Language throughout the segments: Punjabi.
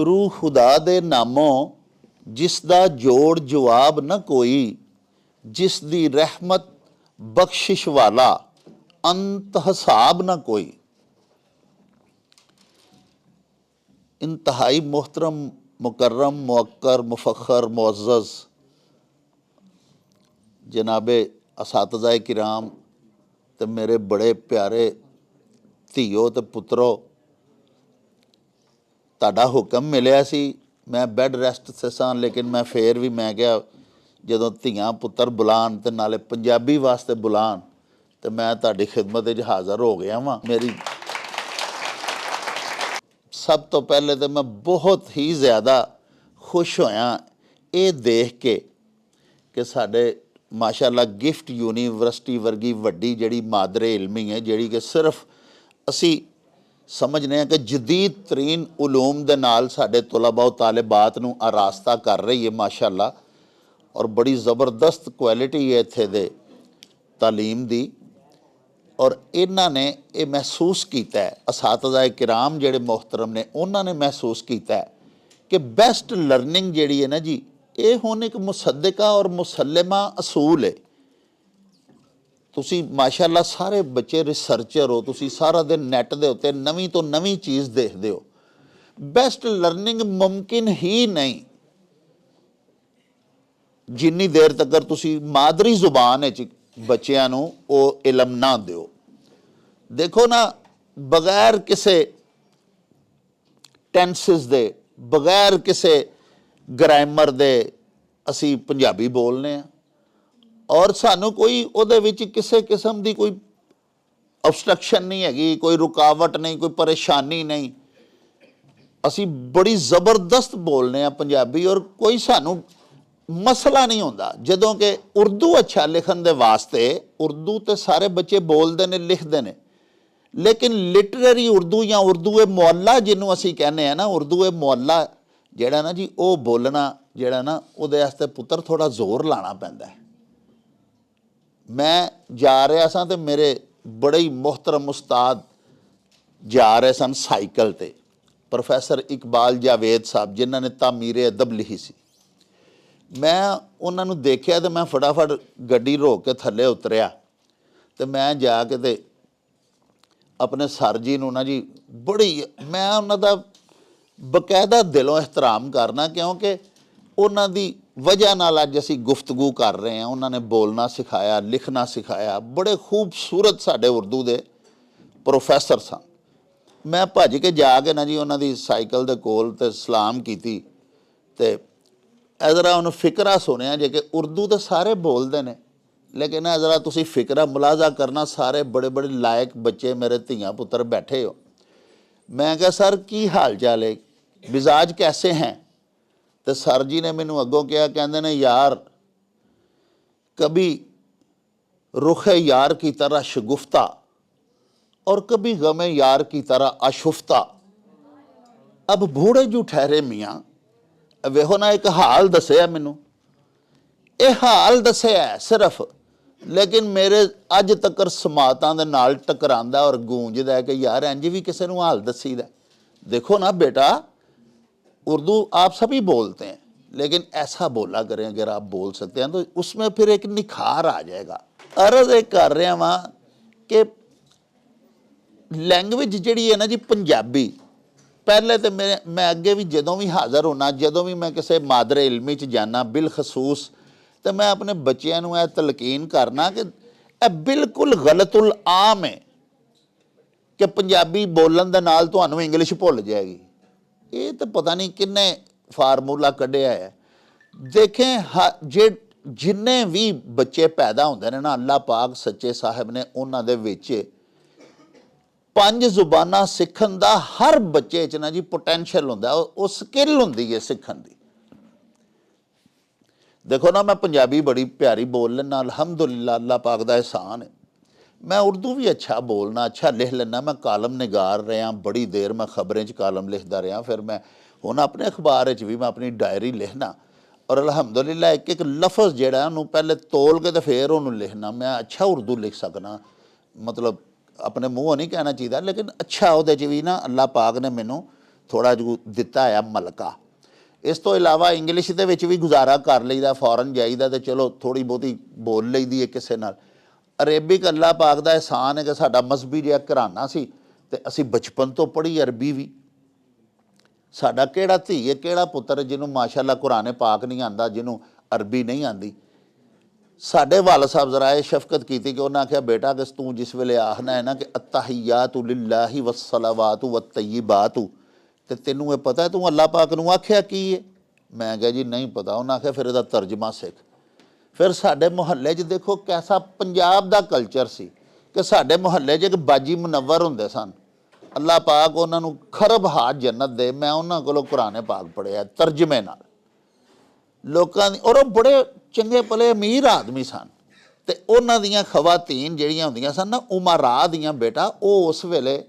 ਸ਼ੁਰੂ ਖੁਦਾ ਦੇ ਨਾਮੋਂ ਜਿਸ ਦਾ ਜੋੜ ਜਵਾਬ ਨਾ ਕੋਈ ਜਿਸ ਦੀ ਰਹਿਮਤ ਬਖਸ਼ਿਸ਼ ਵਾਲਾ ਅੰਤ ਹਿਸਾਬ ਨਾ ਕੋਈ। ਇੰਤਹਾਈ ਮੁਹਤਰਮ ਮੁਕਰਮ ਮੁਅੱਕਰ, ਮੁਫਖਰ, ਮੁਅੱਜ਼ਜ਼, ਜਨਾਬੇ ਅਸਾਤਜ਼ਾਏ ਕਿਰਾਮ ਤੇ ਮੇਰੇ ਬੜੇ ਪਿਆਰੇ ਧੀਓ ਤੇ ਪੁੱਤਰੋ ਤੁਹਾਡਾ ਹੁਕਮ ਮਿਲਿਆ ਸੀ। ਮੈਂ ਬੈੱਡ ਰੈਸਟ ਤੇ ਲੇਕਿਨ ਮੈਂ ਫੇਰ ਵੀ ਮੈਂ ਕਿਹਾ, ਜਦੋਂ ਧੀਆਂ ਪੁੱਤਰ ਬੁਲਾਣ ਤੇ ਨਾਲੇ ਪੰਜਾਬੀ ਵਾਸਤੇ ਬੁਲਾਣ ਤੇ ਮੈਂ ਤੁਹਾਡੀ ਖਿਦਮਤ ਵਿੱਚ ਹਾਜ਼ਰ ਹੋ ਗਿਆ ਵਾਂ। ਮੇਰੀ ਸਭ ਤੋਂ ਪਹਿਲੇ ਤੇ ਮੈਂ ਬਹੁਤ ਹੀ ਜ਼ਿਆਦਾ ਖੁਸ਼ ਹੋਇਆ ਇਹ ਦੇਖ ਕੇ ਕਿ ਸਾਡੇ ਮਾਸ਼ਾਅੱਲਾ ਗਿਫਟ ਯੂਨੀਵਰਸਿਟੀ ਵਰਗੀ ਵੱਡੀ ਜਿਹੜੀ ਮਾਦਰੇ ਇਲਮੀ ਹੈ, ਜਿਹੜੀ ਕਿ ਸਿਰਫ ਅਸੀਂ ਸਮਝਨੇ ਆ ਕਿ ਜਦੀਦ ਤਰੀਨ ਉਲੂਮ ਦੇ ਨਾਲ ਸਾਡੇ ਤੁਲਬਾ ਉਹ ਤਾਲਿਬਾਤ ਨੂੰ ਆਰਾਸਤਾ ਕਰ ਰਹੀ ਹੈ, ਮਾਸ਼ਾਅੱਲਾ। ਔਰ ਬੜੀ ਜ਼ਬਰਦਸਤ ਕੁਆਲਿਟੀ ਹੈ ਇੱਥੇ ਦੇ ਤਾਲੀਮ ਦੀ। ਔਰ ਇਹਨਾਂ ਨੇ ਇਹ ਮਹਿਸੂਸ ਕੀਤਾ ਹੈ ਅਸਾਤਜ਼ਾ ਕਿਰਾਮ ਜਿਹੜੇ ਮੁਹਤਰਮ ਨੇ, ਉਹਨਾਂ ਨੇ ਮਹਿਸੂਸ ਕੀਤਾ ਹੈ ਕਿ ਬੈਸਟ ਲਰਨਿੰਗ ਜਿਹੜੀ ਹੈ ਨਾ ਜੀ, ਇਹ ਹੁਣ ਇੱਕ ਮੁਸੱਦਕਾ ਔਰ ਮੁਸਲਮਾ ਅਸੂਲ ਹੈ। ਤੁਸੀਂ ਮਾਸ਼ਾਅੱਲਾ ਸਾਰੇ ਬੱਚੇ ਰਿਸਰਚਰ ਹੋ, ਤੁਸੀਂ ਸਾਰਾ ਦਿਨ ਨੈਟ ਦੇ ਉੱਤੇ ਨਵੀਂ ਤੋਂ ਨਵੀਂ ਚੀਜ਼ ਦੇਖਦੇ ਹੋ। ਬੈਸਟ ਲਰਨਿੰਗ ਮੁਮਕਿਨ ਹੀ ਨਹੀਂ। ਜਿੰਨੀ ਦੇਰ ਤੱਕ ਤੁਸੀਂ ਮਾਦਰੀ ਜ਼ੁਬਾਨ ਵਿੱਚ ਬੱਚਿਆਂ ਨੂੰ ਉਹ ਇਲਮ ਨਾ ਦਿਓ। ਦੇਖੋ ਨਾ, ਬਗੈਰ ਕਿਸੇ ਟੈਂਸਸ ਦੇ, ਬਗੈਰ ਕਿਸੇ ਗ੍ਰਾਮਰ ਦੇ ਅਸੀਂ ਪੰਜਾਬੀ ਬੋਲਨੇ ਆ ਔਰ ਸਾਨੂੰ ਕੋਈ ਉਹਦੇ ਵਿੱਚ ਕਿਸੇ ਕਿਸਮ ਦੀ ਕੋਈ ਅਬਸਟਰਕਸ਼ਨ ਨਹੀਂ ਹੈਗੀ, ਕੋਈ ਰੁਕਾਵਟ ਨਹੀਂ, ਕੋਈ ਪਰੇਸ਼ਾਨੀ ਨਹੀਂ। ਅਸੀਂ ਬੜੀ ਜ਼ਬਰਦਸਤ ਬੋਲਨੇ ਆ ਪੰਜਾਬੀ ਔਰ ਕੋਈ ਸਾਨੂੰ ਮਸਲਾ ਨਹੀਂ ਹੁੰਦਾ। ਜਦੋਂ ਕਿ ਉਰਦੂ ਅੱਛਾ ਲਿਖਣ ਦੇ ਵਾਸਤੇ ਉਰਦੂ ਤੇ ਸਾਰੇ ਬੱਚੇ ਬੋਲਦੇ ਨੇ, ਲਿਖਦੇ ਨੇ। ਲੇਕਿਨ ਲਿਟਰੇਰੀ ਉਰਦੂ ਜਾਂ ਉਰਦੂ ਇਹ ਮੁਅੱਲਾ ਜਿਹਨੂੰ ਅਸੀਂ ਕਹਿੰਦੇ ਆ ਨਾ, ਉਰਦੂ ਇਹ ਮੁਅੱਲਾ ਜਿਹੜਾ ਨਾ ਜੀ ਉਹ ਬੋਲਣਾ, ਜਿਹੜਾ ਨਾ ਉਹਦੇ ਵਾਸਤੇ ਪੁੱਤਰ ਥੋੜਾ ਜ਼ੋਰ ਲਾਣਾ ਪੈਂਦਾ ਹੈ। ਮੈਂ ਜਾ ਰਿਹਾ ਸਾਂ ਤੇ ਮੇਰੇ ਬੜੇ ਹੀ ਮੁਹਤਰਮ ਉਸਤਾਦ ਜਾ ਰਹੇ ਸਨ ਸਾਈਕਲ ਤੇ। ਪ੍ਰੋਫੈਸਰ ਇਕਬਾਲ ਜਾਵੇਦ ਸਾਹਿਬ, ਜਿਨ੍ਹਾਂ ਨੇ ਤਾਮੀਰੇ ਅਦਬ ਲਿਖੀ ਸੀ। ਮੈਂ ਉਹਨਾਂ ਨੂੰ ਦੇਖਿਆ ਤੇ ਮੈਂ ਫਟਾਫਟ ਗੱਡੀ ਰੋਕ ਕੇ ਥੱਲੇ ਉਤਰਿਆ ਤੇ ਮੈਂ ਜਾ ਕੇ ਤੇ ਆਪਣੇ ਸਰ ਜੀ ਨੂੰ ਨਾ ਜੀ ਬੜੀ ਮੈਂ ਉਹਨਾਂ ਦਾ ਬਕਾਇਦਾ ਦਿਲੋਂ ਇਹਤਰਾਮ ਕਰਨਾ ਕਿਉਂਕਿ ਉਹਨਾਂ ਦੀ ਵਜ੍ਹਾ ਨਾਲ ਅੱਜ ਅਸੀਂ ਗੁਫ਼ਤਗੂ ਕਰ ਰਹੇ ਹਾਂ। ਉਹਨਾਂ ਨੇ ਬੋਲਣਾ ਸਿਖਾਇਆ, ਲਿਖਣਾ ਸਿਖਾਇਆ। ਬੜੇ ਖੂਬਸੂਰਤ ਸਾਡੇ ਉਰਦੂ ਦੇ ਪ੍ਰੋਫੈਸਰ ਸਨ। ਮੈਂ ਭੱਜ ਕੇ ਜਾ ਕੇ ਨਾ ਜੀ ਉਹਨਾਂ ਦੀ ਸਾਈਕਲ ਦੇ ਕੋਲ ਤੇ ਸਲਾਮ ਕੀਤੀ ਤੇ ਜ਼ਰਾ ਉਹਨੂੰ ਫਿਕਰਾ ਸੁਣਿਆ ਜੇ ਕਿ ਉਰਦੂ ਤਾਂ ਸਾਰੇ ਬੋਲਦੇ ਨੇ, ਲੇਕਿਨ ਜ਼ਰਾ ਤੁਸੀਂ ਫਿਕਰਾ ਮੁਲਾਜ਼ਾ ਕਰਨਾ, ਸਾਰੇ ਬੜੇ ਬੜੇ ਲਾਇਕ ਬੱਚੇ ਮੇਰੇ ਧੀਆਂ ਪੁੱਤਰ ਬੈਠੇ ਹੋ। ਮੈਂ ਕਿਹਾ, ਸਰ, ਕੀ ਹਾਲ ਚਾਲ ਹੈ? ਮਿਜ਼ਾਜ ਕੈਸੇ ਹੈ? ਤੇ ਸਰ ਜੀ ਨੇ ਮੈਨੂੰ ਅੱਗੋਂ ਕਿਹਾ, ਕਹਿੰਦੇ ਨੇ, ਯਾਰ, ਕਭੀ ਰੁਖ ਯਾਰ ਕੀ ਤਰ੍ਹਾਂ ਸ਼ਗੁਫਤਾ ਔਰ ਕਬੀ गमे ਯਾਰ ਕੀ ਤਰ੍ਹਾਂ आशुफ्ता अब बूढ़े ਜੂ ਠਹਿਰੇ ਮੀਆਂ। ਵੇਹੋ ਨਾ, ਇੱਕ ਹਾਲ ਦੱਸਿਆ ਮੈਨੂੰ। ਇਹ ਹਾਲ ਦੱਸਿਆ ਸਿਰਫ, ਲੇਕਿਨ ਮੇਰੇ ਅੱਜ ਤੱਕ ਸਮਾਤਾਂ ਦੇ ਨਾਲ ਟਕਰਾਂਦਾ ਔਰ ਗੂੰਜਦਾ ਕਿ, ਯਾਰ, ਇੰਜ ਵੀ ਕਿਸੇ ਨੂੰ ਹਾਲ ਦੱਸੀਦਾ ਦੇਖੋ ਨਾ ਬੇਟਾ उर्दू आप सभी बोलते हैं लेकिन ऐसा बोला करें अगर आप बोल सकते हैं तो उसमें फिर एक निखार आ जाएगा ਅਰਜ਼ ਇਹ ਕਰ ਰਿਹਾ ਵਾਂ ਕਿ ਲੈਂਗੁਏਜ ਜਿਹੜੀ ਹੈ ਨਾ ਜੀ ਪੰਜਾਬੀ ਪਹਿਲੇ ਤੇ ਮੈਂ ਮੈਂ ਅੱਗੇ ਵੀ ਜਦੋਂ ਵੀ ਹਾਜ਼ਰ ਹੋਣਾ ਜਦੋਂ ਵੀ ਮੈਂ ਕਿਸੇ ਮਾਦਰੇ ਇਲਮੀ ਚ ਜਾਣਾ ਬਿਲ ਖਸੂਸ ਤੇ ਮੈਂ ਆਪਣੇ ਬੱਚਿਆਂ ਨੂੰ ਇਹ ਤਲਕੀਨ ਕਰਨਾ ਕਿ ਇਹ ਬਿਲਕੁਲ ਗਲਤੁਲ ਆਮ ਹੈ ਕਿ ਪੰਜਾਬੀ ਬੋਲਣ ਦੇ ਨਾਲ ਤੁਹਾਨੂੰ ਇੰਗਲਿਸ਼ ਭੁੱਲ ਜਾਏਗੀ ਇਹ ਤਾਂ ਪਤਾ ਨਹੀਂ ਕਿੰਨੇ ਫਾਰਮੂਲਾ ਕੱਢਿਆ ਹੈ। ਦੇਖੇ ਹ- ਜੇ ਜਿੰਨੇ ਵੀ ਬੱਚੇ ਪੈਦਾ ਹੁੰਦੇ ਨੇ ਨਾ ਅੱਲਾਹ ਪਾਕ ਸੱਚੇ ਸਾਹਿਬ ਨੇ ਉਹਨਾਂ ਦੇ ਵਿੱਚ ਪੰਜ ਜ਼ੁਬਾਨਾਂ ਸਿੱਖਣ ਦਾ ਹਰ ਬੱਚੇ 'ਚ ਨਾ ਜੀ ਪੋਟੈਂਸ਼ੀਅਲ ਹੁੰਦਾ ਉਹ- ਉਹ ਸਕਿੱਲ ਹੁੰਦੀ ਹੈ ਸਿੱਖਣ ਦੀ। ਦੇਖੋ ਨਾ, ਮੈਂ ਪੰਜਾਬੀ ਬੜੀ ਪਿਆਰੀ ਬੋਲ ਲੈਣਾ ਅਲਹਮਦੁਲਿਲਾ ਅੱਲਾਹ ਪਾਕ ਦਾ ਇਹਸਾਨ ਹੈ। ਮੈਂ ਉਰਦੂ ਵੀ ਅੱਛਾ ਬੋਲਣਾ, ਅੱਛਾ ਲਿਖ ਲੈਣਾ ਮੈਂ ਕਾਲਮ ਨਿਗਾਰ ਰਿਹਾ, ਬੜੀ ਦੇਰ ਮੈਂ ਖਬਰਾਂ 'ਚ ਕਾਲਮ ਲਿਖਦਾ ਰਿਹਾ, ਫਿਰ ਮੈਂ ਹੁਣ ਆਪਣੇ ਅਖਬਾਰ ਵਿੱਚ ਵੀ ਮੈਂ ਆਪਣੀ ਡਾਇਰੀ ਲਿਖਣਾ ਔਰ ਅਲਹਮਦੁਲਿਲਾ ਇੱਕ ਇੱਕ ਲਫ਼ਜ਼ ਜਿਹੜਾ ਉਹਨੂੰ ਪਹਿਲੇ ਤੋਲ ਕੇ ਤੇ ਫਿਰ ਉਹਨੂੰ ਲਿਖਣਾ ਮੈਂ ਅੱਛਾ ਉਰਦੂ ਲਿਖ ਸਕਣਾ ਮਤਲਬ ਆਪਣੇ ਮੂੰਹੋਂ ਨਹੀਂ ਕਹਿਣਾ ਚਾਹੀਦਾ, ਲੇਕਿਨ ਅੱਛਾ ਉਹਦੇ 'ਚ ਵੀ ਨਾ ਅੱਲਾ ਪਾਕ ਨੇ ਮੈਨੂੰ ਥੋੜਾ ਜਿਹਾ ਦਿੱਤਾ ਆ ਮਲਕਾ। ਇਸ ਤੋਂ ਇਲਾਵਾ ਇੰਗਲਿਸ਼ ਦੇ ਵਿੱਚ ਵੀ ਗੁਜ਼ਾਰਾ ਕਰ ਲਈਦਾ, ਫੋਰਨ ਜਾਈਦਾ ਤੇ ਚਲੋ ਥੋੜੀ ਬਹੁਤੀ ਬੋਲ ਲਈਦੀ ਹੈ ਕਿਸੇ ਨਾਲ। ਅਰੇਬਿਕ ਅੱਲਾ ਪਾਕ ਦਾ ਇਹਸਾਨ ਹੈ ਕਿ ਸਾਡਾ ਮਸਬੀ ਜਿਹਾ ਘਰਾਨਾ ਸੀ ਤੇ ਅਸੀਂ ਬਚਪਨ ਤੋਂ ਪੜ੍ਹੀ ਅਰਬੀ ਵੀ। ਸਾਡਾ ਕਿਹੜਾ ਧੀ ਹੈ, ਕਿਹੜਾ ਪੁੱਤਰ ਜਿਹਨੂੰ ਮਾਸ਼ਾਅੱਲਾ ਕੁਰਾਨੇ ਪਾਕ ਨਹੀਂ ਆਂਦਾ, ਜਿਹਨੂੰ ਅਰਬੀ ਨਹੀਂ ਆਂਦੀ। ਸਾਡੇ ਵਾਲ ਸਾਹਿਬ ਜ਼ਰਾ ਇਹ ਸ਼ਫਕਤ ਕੀਤੀ ਕਿ ਉਹਨਾਂ ਆਖਿਆ, ਬੇਟਾ ਕਿ ਤੂੰ ਜਿਸ ਵੇਲੇ ਆਖਣਾ ਹੈ ਨਾ ਕਿ ਅਤਹਿਯਾਤੁ ਲਿਲਾਹਿ ਵਸਲਾਵਾਤੁ ਵਤਯਿਬਾਤੁ ਤੇ ਤੈਨੂੰ ਇਹ ਪਤਾ ਤੂੰ ਅੱਲਾਹ ਪਾਕ ਨੂੰ ਆਖਿਆ ਕੀ ਹੈ ਮੈਂ ਕਿਹਾ, ਜੀ, ਨਹੀਂ ਪਤਾ। ਉਹਨਾਂ ਆਖਿਆ, ਫਿਰ ਇਹਦਾ ਤਰਜਮਾ ਸਿੱਖ। ਫਿਰ ਸਾਡੇ ਮੁਹੱਲੇ 'ਚ ਦੇਖੋ ਕੈਸਾ ਪੰਜਾਬ ਦਾ ਕਲਚਰ ਸੀ ਕਿ ਸਾਡੇ ਮੁਹੱਲੇ 'ਚ ਇੱਕ ਬਾਜੀ ਮੁਨਵਰ ਹੁੰਦੇ ਸਨ। ਅੱਲਾਹ ਪਾਕ ਉਹਨਾਂ ਨੂੰ ਖਰਬ ਹਾਤ ਜੰਨਤ ਦੇ, ਮੈਂ ਉਹਨਾਂ ਕੋਲੋਂ ਕੁਰਾਨੇ ਪਾਕ ਪੜ੍ਹਿਆ ਤਰਜਮੇ ਨਾਲ। ਲੋਕਾਂ ਦੀ, ਔਰ ਉਹ ਬੜੇ ਚੰਗੇ ਭਲੇ ਅਮੀਰ ਆਦਮੀ ਸਨ। ਤੇ ਉਹਨਾਂ ਦੀਆਂ ਖਵਾਤੀਨ ਜਿਹੜੀਆਂ ਹੁੰਦੀਆਂ ਸਨ ਨਾ, ਉਮਰਾ ਦੀਆਂ ਬੇਟਾ, ਉਹ ਉਸ ਵੇਲੇ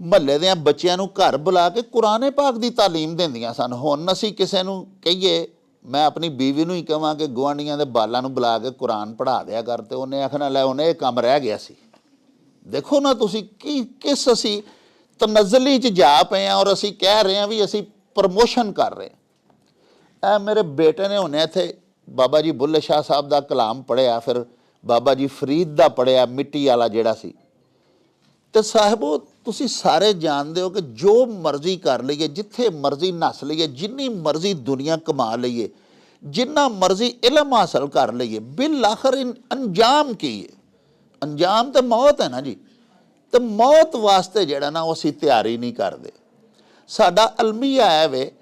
ਮਹੱਲੇ ਦੇ ਬੱਚਿਆਂ ਨੂੰ ਘਰ ਬੁਲਾ ਕੇ ਕੁਰਾਨੇ ਪਾਕ ਦੀ ਤਾਲੀਮ ਦਿੰਦੀਆਂ ਸਨ। ਹੁਣ ਅਸੀਂ ਕਿਸੇ ਨੂੰ ਕਹੀਏ ਮੈਂ ਆਪਣੀ ਬੀਵੀ ਨੂੰ ਹੀ ਕਹਾਂ ਕਿ ਗੁਆਂਢੀਆਂ ਦੇ ਬਾਲਾਂ ਨੂੰ ਬੁਲਾ ਕੇ ਕੁਰਾਨ ਪੜ੍ਹਾ ਦਿਆ ਕਰ ਤੇ ਉਹਨੇ ਆਖਣਾ, ਲੈ ਉਹਨੇ ਇਹ ਕੰਮ ਰਹਿ ਗਿਆ ਸੀ। ਦੇਖੋ ਨਾ ਤੁਸੀਂ ਕੀ, ਕਿਸ ਅਸੀਂ ਤਨਜ਼ਲੀ ਚ ਜਾ ਪਏ ਆ ਔਰ ਅਸੀਂ ਕਹਿ ਰਹੇ ਆ ਵੀ ਅਸੀਂ ਪ੍ਰਮੋਸ਼ਨ ਕਰ ਰਹੇ ਹਾਂ। ਇਹ ਮੇਰੇ ਬੇਟੇ ਨੇ ਹੁਣੇ ਇੱਥੇ ਬਾਬਾ ਜੀ ਬੁੱਲੇ ਸ਼ਾਹ ਸਾਹਿਬ ਦਾ ਕਲਾਮ ਪੜਿਆ ਫਿਰ ਬਾਬਾ ਜੀ ਫਰੀਦ ਦਾ ਪੜਿਆ ਮਿੱਟੀ ਵਾਲਾ ਜਿਹੜਾ ਸੀ। ਤੇ ਸਾਹਿਬੋ ਤੁਸੀਂ ਸਾਰੇ ਜਾਣਦੇ ਹੋ ਕਿ ਜੋ ਮਰਜ਼ੀ ਕਰ ਲਈਏ, ਜਿੱਥੇ ਮਰਜ਼ੀ ਨੱਸ ਲਈਏ, ਜਿੰਨੀ ਮਰਜ਼ੀ ਦੁਨੀਆ ਕਮਾ ਲਈਏ, ਜਿੰਨਾ ਮਰਜ਼ੀ ਇਲਮ ਹਾਸਲ ਕਰ ਲਈਏ ਬਿਲ ਆਖਰ ਇਨ- ਅੰਜਾਮ ਕੀ ਹੈ ਅੰਜਾਮ ਤਾਂ ਮੌਤ ਹੈ ਨਾ ਜੀ। ਤੇ ਮੌਤ ਵਾਸਤੇ ਜਿਹੜਾ ਨਾ ਉਹ ਅਸੀਂ ਤਿਆਰੀ ਨਹੀਂ ਕਰਦੇ। ਸਾਡਾ ਅਲਮੀਆ ਹੈ ਵੇ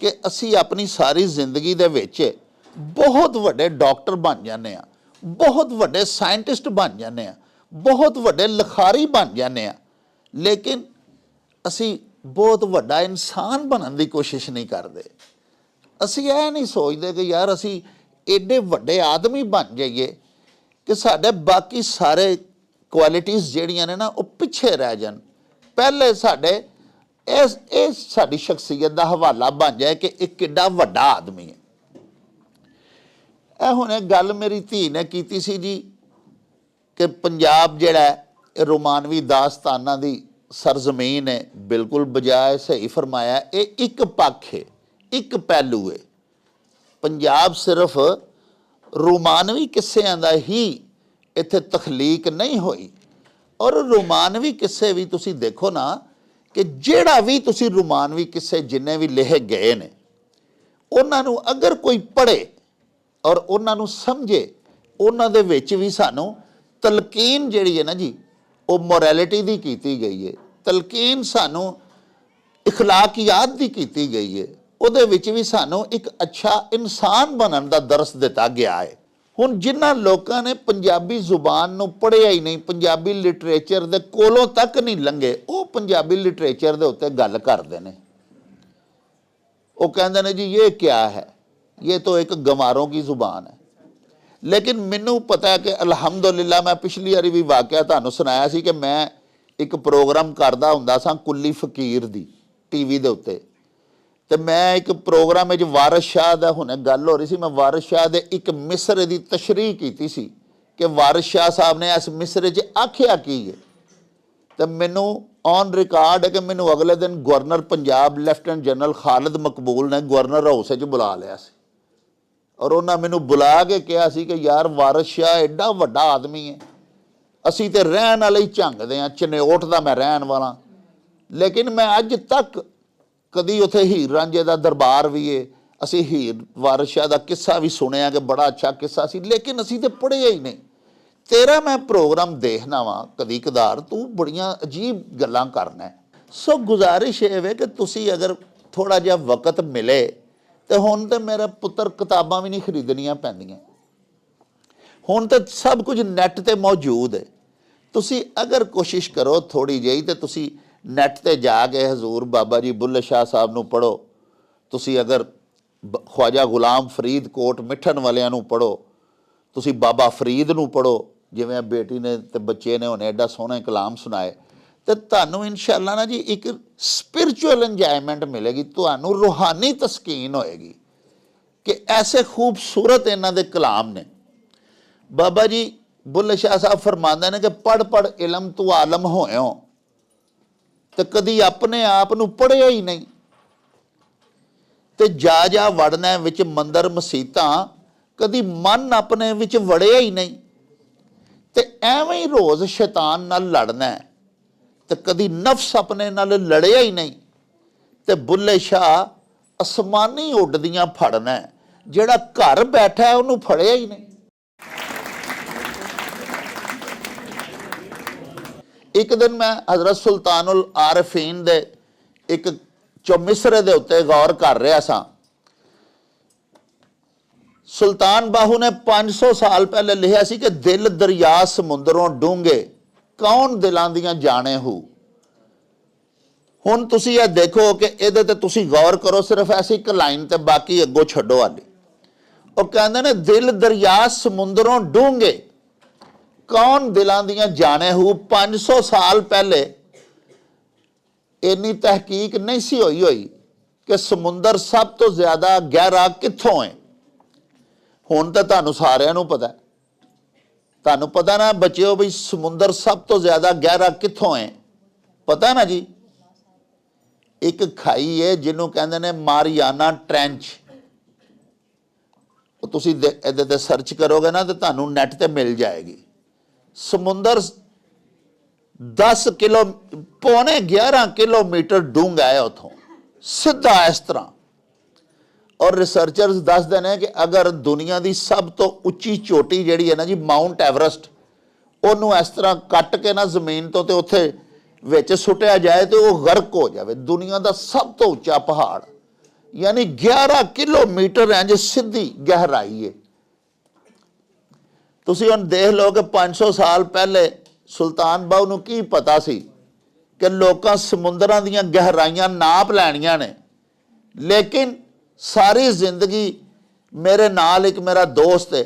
ਕਿ ਅਸੀਂ ਆਪਣੀ ਸਾਰੀ ਜ਼ਿੰਦਗੀ ਦੇ ਵਿੱਚ ਬਹੁਤ ਵੱਡੇ ਡਾਕਟਰ ਬਣ ਜਾਂਦੇ ਆ ਬਹੁਤ ਵੱਡੇ ਸਾਇੰਟਿਸਟ ਬਣ ਜਾਂਦੇ ਆ ਬਹੁਤ ਵੱਡੇ ਲਖਾਰੀ ਬਣ ਜਾਂਦੇ ਆ ਲੇਕਿਨ ਅਸੀਂ ਬਹੁਤ ਵੱਡਾ ਇਨਸਾਨ ਬਣਨ ਦੀ ਕੋਸ਼ਿਸ਼ ਨਹੀਂ ਕਰਦੇ। ਅਸੀਂ ਇਹ ਨਹੀਂ ਸੋਚਦੇ ਕਿ ਯਾਰ ਅਸੀਂ ਐਡੇ ਵੱਡੇ ਆਦਮੀ ਬਣ ਜਾਈਏ ਕਿ ਸਾਡੇ ਬਾਕੀ ਸਾਰੇ ਕੁਆਲਿਟੀਆਂ ਜਿਹੜੀਆਂ ਨੇ ਨਾ ਉਹ ਪਿੱਛੇ ਰਹਿ ਜਾਣ। ਪਹਿਲੇ ਸਾਡੇ ਇਸ, ਇਹ ਸਾਡੀ ਸ਼ਖਸੀਅਤ ਦਾ ਹਵਾਲਾ ਬਣ ਜਾਏ ਕਿ ਇਹ ਕਿੱਡਾ ਵੱਡਾ ਆਦਮੀ ਹੈ। ਇਹ ਹੁਣ ਗੱਲ ਮੇਰੀ ਧੀ ਨੇ ਕੀਤੀ ਸੀ ਜੀ ਕਿ ਪੰਜਾਬ ਜਿਹੜਾ ਇਹ ਰੋਮਾਨਵੀ ਦਾਸਤਾਨਾਂ ਦੀ ਸਰਜ਼ਮੀਨ ਹੈ। ਬਿਲਕੁਲ ਬਜਾਏ ਸਹੀ ਫਰਮਾਇਆ, ਇਹ ਇੱਕ ਪੱਖ ਹੈ, ਇੱਕ ਪਹਿਲੂ ਹੈ। ਪੰਜਾਬ ਸਿਰਫ ਰੋਮਾਨਵੀ ਕਿੱਸਿਆਂ ਦਾ ਹੀ ਇੱਥੇ ਤਖਲੀਕ ਨਹੀਂ ਹੋਈ। ਔਰ ਰੋਮਾਨਵੀ ਕਿੱਸੇ ਵੀ ਤੁਸੀਂ ਦੇਖੋ ਨਾ ਕਿ ਜਿਹੜਾ ਵੀ ਤੁਸੀਂ ਰੋਮਾਨਵੀ ਕਿੱਸੇ ਜਿੰਨੇ ਵੀ ਲਿਖੇ ਗਏ ਨੇ, ਉਹਨਾਂ ਨੂੰ ਅਗਰ ਕੋਈ ਪੜ੍ਹੇ ਔਰ ਉਹਨਾਂ ਨੂੰ ਸਮਝੇ, ਉਹਨਾਂ ਦੇ ਵਿੱਚ ਵੀ ਸਾਨੂੰ ਤਲਕੀਨ ਜਿਹੜੀ ਹੈ ਨਾ ਜੀ ਉਹ ਮੋਰੈਲਿਟੀ ਦੀ ਕੀਤੀ ਗਈ ਹੈ ਤਲਕੀਨ ਸਾਨੂੰ اخلاقیات ਦੀ ਕੀਤੀ ਗਈ ਹੈ ਉਹਦੇ ਵਿੱਚ ਵੀ ਸਾਨੂੰ ਇੱਕ ਅੱਛਾ ਇਨਸਾਨ ਬਣਨ ਦਾ ਦਰਸ ਦਿੱਤਾ ਗਿਆ ਹੈ ਹੁਣ ਜਿਨ੍ਹਾਂ ਲੋਕਾਂ ਨੇ ਪੰਜਾਬੀ ਜ਼ੁਬਾਨ ਨੂੰ ਪੜ੍ਹਿਆ ਹੀ ਨਹੀਂ ਪੰਜਾਬੀ ਲਿਟਰੇਚਰ ਦੇ ਕੋਲੋਂ ਤੱਕ ਨਹੀਂ ਲੰਘੇ ਉਹ ਪੰਜਾਬੀ ਲਿਟਰੇਚਰ ਦੇ ਉੱਤੇ ਗੱਲ ਕਰਦੇ ਨੇ ਉਹ ਕਹਿੰਦੇ ਨੇ ਜੀ ਇਹ ਕਿਆ ਹੈ ਇਹ ਤਾਂ ਇੱਕ ਗਮਾਰੋਂ ਕੀ ਜ਼ੁਬਾਨ ਹੈ ਲੇਕਿਨ ਮੈਨੂੰ ਪਤਾ ਹੈ ਕਿ ਅਲਹਮਦੁਲਿਲਾ ਮੈਂ ਪਿਛਲੀ ਵਾਰੀ ਵੀ ਵਾਕਿਆ ਤੁਹਾਨੂੰ ਸੁਣਾਇਆ ਸੀ ਕਿ ਮੈਂ ਇੱਕ ਪ੍ਰੋਗਰਾਮ ਕਰਦਾ ਹੁੰਦਾ ਸਾਂ ਕੁੱਲੀ ਫਕੀਰ ਦੀ ਟੀਵੀ ਦੇ ਉੱਤੇ। ਤੇ ਮੈਂ ਇੱਕ ਪ੍ਰੋਗਰਾਮ ਵਿੱਚ ਵਾਰਿਸ ਸ਼ਾਹ ਦਾ ਹੁਣੇ ਗੱਲ ਹੋ ਰਹੀ ਸੀ, ਮੈਂ ਵਾਰਿਸ ਸ਼ਾਹ ਦੇ ਇੱਕ ਮਿਸਰੇ ਦੀ ਤਸ਼ਰੀਹ ਕੀਤੀ ਸੀ ਕਿ ਵਾਰਿਸ ਸ਼ਾਹ ਸਾਹਿਬ ਨੇ ਇਸ ਮਿਸਰੇ 'ਚ ਆਖਿਆ ਕੀ ਹੈ। ਤੇ ਮੈਨੂੰ ਔਨ ਰਿਕਾਰਡ ਹੈ ਕਿ ਮੈਨੂੰ ਅਗਲੇ ਦਿਨ governor Punjab lieutenant general Khalid Maqbool ਨੇ ਗਵਰਨਰ ਹਾਊਸ 'ਚ ਬੁਲਾ ਲਿਆ ਸੀ। ਔਰ ਉਹਨਾਂ ਮੈਨੂੰ ਬੁਲਾ ਕੇ ਕਿਹਾ ਸੀ ਕਿ ਯਾਰ ਵਾਰਿਸ ਸ਼ਾਹ ਐਡਾ ਵੱਡਾ ਆਦਮੀ ਹੈ। ਅਸੀਂ ਤੇ ਰਹਿਣ ਵਾਲੇ ਹੀ ਝੰਗਦੇ ਆ ਚਨਿਓਟ ਦਾ ਮੈਂ ਰਹਿਣ ਵਾਲਾ। ਲੇਕਿਨ ਮੈਂ ਅੱਜ ਤੱਕ ਕਦੀ ਉਥੇ ਹੀਰ ਰਾਂਝੇ ਦਾ ਦਰਬਾਰ ਵੀ ਏ, ਅਸੀਂ ਹੀਰ ਵਾਰਿਸ ਸ਼ਾਹ ਦਾ ਕਿੱਸਾ ਵੀ ਸੁਣਿਆ ਕਿ ਬੜਾ ਅੱਛਾ ਕਿੱਸਾ ਸੀ, ਲੇਕਿਨ ਅਸੀਂ ਤੇ ਪੜ੍ਹਿਆ ਹੀ ਨਹੀਂ। ਤੇਰਾ ਮੈਂ ਪ੍ਰੋਗਰਾਮ ਦੇਖਣਾ ਵਾਂ ਕਦੀ ਕਦਾਰ, ਤੂੰ ਬੜੀਆਂ ਅਜੀਬ ਗੱਲਾਂ ਕਰਨਾ ਸੋ ਗੁਜ਼ਾਰਿਸ਼ ਇਹ ਵੇ ਕਿ ਤੁਸੀਂ ਅਗਰ ਥੋੜਾ ਜਿਹਾ ਵਕਤ ਮਿਲੇ ਤੇ ਹੁਣ ਤੇ ਮੇਰਾ ਪੁੱਤਰ ਕਿਤਾਬਾਂ ਵੀ ਨਹੀਂ ਖਰੀਦਣੀਆਂ ਪੈਂਦੀਆਂ। ਹੁਣ ਤਾਂ ਸਭ ਕੁਝ ਨੈਟ ਤੇ ਮੌਜੂਦ ਹੈ। ਤੁਸੀਂ ਅਗਰ ਕੋਸ਼ਿਸ਼ ਕਰੋ ਥੋੜੀ ਜਿਹੀ ਤੇ ਤੁਸੀਂ ਨੈਟ ਤੇ ਜਾ ਕੇ ਹਜ਼ੂਰ ਬਾਬਾ ਜੀ ਬੁੱਲੇ ਸ਼ਾਹ ਸਾਹਿਬ ਨੂੰ ਪੜੋ ਤੁਸੀਂ ਅਗਰ ਬ- ਖਵਾਜਾ ਗੁਲਾਮ ਫਰੀਦ ਕੋਟ ਮਿੱਠਣ ਵਾਲਿਆਂ ਨੂੰ ਪੜੋ ਤੁਸੀਂ ਬਾਬਾ ਫਰੀਦ ਨੂੰ ਪੜੋ ਜਿਵੇਂ ਬੇਟੀ ਨੇ ਤੇ ਬੱਚੇ ਨੇ, ਉਹਨੇ ਐਡਾ ਸੋਹਣਾ ਕਲਾਮ ਸੁਣਾਏ ਤੇ ਤੁਹਾਨੂੰ ਇਨਸ਼ਾਅੱਲਾ ਨਾ ਜੀ ਇੱਕ ਸਪਿਰਚੁਅਲ ਇੰਜੋਇਮੈਂਟ ਮਿਲੇਗੀ, ਤੁਹਾਨੂੰ ਰੂਹਾਨੀ ਤਸਕੀਨ ਹੋਏਗੀ ਕਿ ਐਸੇ ਖੂਬਸੂਰਤ ਇਹਨਾਂ ਦੇ ਕਲਾਮ ਨੇ। ਬਾਬਾ ਜੀ ਬੁੱਲੇ ਸ਼ਾਹ ਸਾਹਿਬ ਫਰਮਾਉਂਦੇ ਨੇ ਕਿ ਪੜ ਪੜ ਇਲਮ ਤੂੰ ਆਲਮ ਹੋਇਓ, ਤੇ ਕਦੀ ਆਪਣੇ ਆਪ ਨੂੰ ਪੜਿਆ ਹੀ ਨਹੀਂ। ਤੇ ਜਾ ਜਾ ਵੜਨਾ ਵਿੱਚ ਮੰਦਰ ਮਸੀਤਾਂ ਕਦੀ ਮਨ ਆਪਣੇ ਵਿੱਚ ਵੜਿਆ ਹੀ ਨਹੀਂ। ਤੇ ਐਵੇਂ ਹੀ ਰੋਜ਼ ਸ਼ੈਤਾਨ ਨਾਲ ਲੜਨਾ ਹੈ। ਤੇ ਕਦੀ ਨਫਸ ਆਪਣੇ ਨਾਲ ਲੜਿਆ ਹੀ ਨਹੀਂ। ਤੇ ਬੁੱਲੇ ਸ਼ਾਹ ਅਸਮਾਨੀ ਉੱਡਦੀਆਂ ਫੜਨਾ ਜਿਹੜਾ ਘਰ ਬੈਠਾ ਉਹਨੂੰ ਫੜਿਆ ਹੀ ਨਹੀਂ। ਇੱਕ ਦਿਨ ਮੈਂ ਹਜ਼ਰਤ ਸੁਲਤਾਨੁਲ ਆਰਫੀਨ ਦੇ ਇੱਕ ਚੌਮਿਸਰੇ ਦੇ ਉੱਤੇ ਗੌਰ ਕਰ ਰਿਹਾ ਸਾਂ। ਸੁਲਤਾਨ ਬਾਹੂ ਨੇ 500 ਸਾਲ ਪਹਿਲੇ ਲਿਖਿਆ ਸੀ ਕਿ ਦਿਲ ਦਰਿਆ ਸਮੁੰਦਰੋਂ ਡੂੰਘੇ ਕੌਣ ਦਿਲਾਂ ਦੀਆਂ ਜਾਣੇ ਹੋ? ਹੁਣ ਤੁਸੀਂ ਇਹ ਦੇਖੋ ਕਿ ਇਹਦੇ ਤੇ ਤੁਸੀਂ ਗੌਰ ਕਰੋ, ਸਿਰਫ ਐਸੀ ਇੱਕ ਲਾਈਨ ਤੇ ਬਾਕੀ ਅੱਗੋਂ ਛੱਡੋ ਆਲੇ ਉਹ ਕਹਿੰਦੇ ਨੇ, ਦਿਲ ਦਰਿਆ ਸਮੁੰਦਰੋਂ ਡੂੰਘੇ। ਕੌਣ ਦਿਲਾਂ ਦੀਆਂ ਜਾਣੇ ਹੋ? 500 ਸਾਲ ਪਹਿਲੇ ਇੰਨੀ ਤਹਿਕੀਕ ਨਹੀਂ ਸੀ ਹੋਈ ਹੋਈ ਕਿ ਸਮੁੰਦਰ ਸਭ ਤੋਂ ਜ਼ਿਆਦਾ ਗਹਿਰਾ ਕਿੱਥੋਂ ਹੈ? ਹੁਣ ਤਾਂ ਤੁਹਾਨੂੰ ਸਾਰਿਆਂ ਨੂੰ ਪਤਾ ਹੈ। ਤੁਹਾਨੂੰ ਪਤਾ ਨਾ ਬੱਚਿਓ ਵੀ ਸਮੁੰਦਰ ਸਭ ਤੋਂ ਜ਼ਿਆਦਾ ਗਹਿਰਾ ਕਿੱਥੋਂ ਹੈ? ਪਤਾ ਨਾ ਜੀ। ਇੱਕ ਖਾਈ ਹੈ ਜਿਹਨੂੰ ਕਹਿੰਦੇ ਨੇ ਮਾਰੀਆਨਾ ਟ੍ਰੈਂਚ। ਉਹ ਤੁਸੀਂ ਦੇ- ਇਹਦੇ ਤੇ ਸਰਚ ਕਰੋਗੇ ਨਾ ਤੇ ਤੁਹਾਨੂੰ ਨੈਟ ਤੇ ਮਿਲ ਜਾਏਗੀ। ਸਮੁੰਦਰ 10 ਕਿਲੋ ਪੌਣੇ 11 ਕਿਲੋਮੀਟਰ ਡੂੰਘਾ ਹੈ ਉਥੋਂ। ਸਿੱਧਾ ਇਸ ਤਰ੍ਹਾਂ। ਔਰ ਰਿਸਰਚਰਸ ਦੱਸਦੇ ਨੇ ਕਿ ਅਗਰ ਦੁਨੀਆ ਦੀ ਸਭ ਤੋਂ ਉੱਚੀ ਚੋਟੀ ਜਿਹੜੀ ਹੈ ਨਾ ਜੀ ਮਾਉਂਟ ਐਵਰੈਸਟ ਉਹਨੂੰ ਇਸ ਤਰ੍ਹਾਂ ਕੱਟ ਕੇ ਨਾ ਜ਼ਮੀਨ ਤੋਂ ਤੇ ਉੱਥੇ ਵਿੱਚ ਸੁੱਟਿਆ ਜਾਏ ਤੇ ਉਹ ਗਰਕ ਹੋ ਜਾਵੇ। ਦੁਨੀਆ ਦਾ ਸਭ ਤੋਂ ਉੱਚਾ ਪਹਾੜ, ਯਾਨੀ 11 ਕਿਲੋਮੀਟਰ ਇੰਜ ਸਿੱਧੀ ਗਹਿਰਾਈ ਹੈ ਤੁਸੀਂ ਹੁਣ ਦੇਖ ਲਓ ਕਿ 500 ਸਾਲ ਪਹਿਲੇ ਸੁਲਤਾਨ ਬਾਹੂ ਨੂੰ ਕੀ ਪਤਾ ਸੀ ਕਿ ਲੋਕਾਂ ਸਮੁੰਦਰਾਂ ਦੀਆਂ ਗਹਿਰਾਈਆਂ ਨਾਪ ਲੈਣੀਆਂ ਨੇ, ਲੇਕਿਨ ਸਾਰੀ ਜ਼ਿੰਦਗੀ ਮੇਰੇ ਨਾਲ ਇੱਕ ਮੇਰਾ ਦੋਸਤ ਹੈ।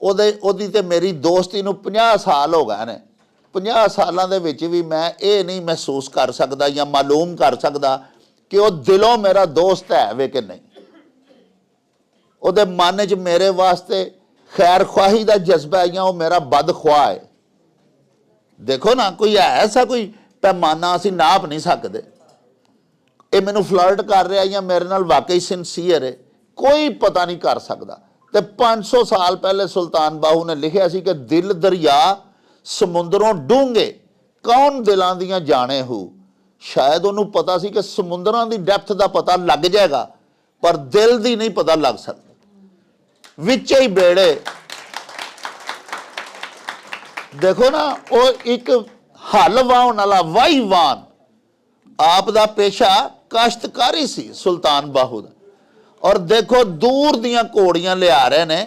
ਉਹਦੇ, ਉਹਦੀ ਤੇ ਮੇਰੀ ਦੋਸਤੀ ਨੂੰ 50 ਸਾਲ ਹੋ ਗਏ ਨੇ। 50 ਸਾਲਾਂ ਦੇ ਵਿੱਚ ਵੀ ਮੈਂ ਇਹ ਨਹੀਂ ਮਹਿਸੂਸ ਕਰ ਸਕਦਾ ਜਾਂ ਮਾਲੂਮ ਕਰ ਸਕਦਾ ਕਿ ਉਹ ਦਿਲੋਂ ਮੇਰਾ ਦੋਸਤ ਹੈ ਵੇ ਕਿ ਨਹੀਂ। ਉਹਦੇ ਮਨ 'ਚ ਮੇਰੇ ਵਾਸਤੇ ਖੈਰ ਖਵਾਹੀ ਦਾ ਜਜ਼ਬਾ ਹੈ ਜਾਂ ਉਹ ਮੇਰਾ ਬਦਖਵਾਹ ਹੈ। ਦੇਖੋ ਨਾ, ਕੋਈ ਐਸਾ ਕੋਈ ਪੈਮਾਨਾ ਅਸੀਂ ਨਾਪ ਨਹੀਂ ਸਕਦੇ। ਇਹ ਮੈਨੂੰ ਫਲਰਟ ਕਰ ਰਿਹਾ ਜਾਂ ਮੇਰੇ ਨਾਲ ਵਾਕਈ ਸਿੰਸੀਅਰ ਹੈ, ਕੋਈ ਪਤਾ ਨਹੀਂ ਕਰ ਸਕਦਾ। ਤੇ 500 ਸਾਲ ਪਹਿਲੇ ਸੁਲਤਾਨ ਬਾਹੂ ਨੇ ਲਿਖਿਆ ਸੀ ਕਿ ਦਿਲ ਦਰਿਆ ਸਮੁੰਦਰੋਂ ਡੂੰਘੇ, ਕੌਣ ਦਿਲਾਂ ਦੀਆਂ ਜਾਣੇ ਹੋ? ਸ਼ਾਇਦ ਉਹਨੂੰ ਪਤਾ ਸੀ ਕਿ ਸਮੁੰਦਰਾਂ ਦੀ ਡੈਪਥ ਦਾ ਪਤਾ ਲੱਗ ਜਾਏਗਾ, ਪਰ ਦਿਲ ਦੀ ਨਹੀਂ ਪਤਾ ਲੱਗ ਸਕਦਾ। ਵਿੱਚ ਹੀ ਬੇੜੇ। ਦੇਖੋ ਨਾ, ਉਹ ਇੱਕ ਹੱਲ ਵਾਉਣ ਵਾਲਾ ਵਾਹੀਵਾਨ ਆਪ ਦਾ ਪੇਸ਼ਾ ਕਾਸ਼ਤਕਾਰੀ ਸੀ ਸੁਲਤਾਨ ਬਾਹੂ ਦਾ ਔਰ ਦੇਖੋ ਦੂਰ ਦੀਆਂ ਘੋੜੀਆਂ ਲਿਆ ਰਹੇ ਨੇ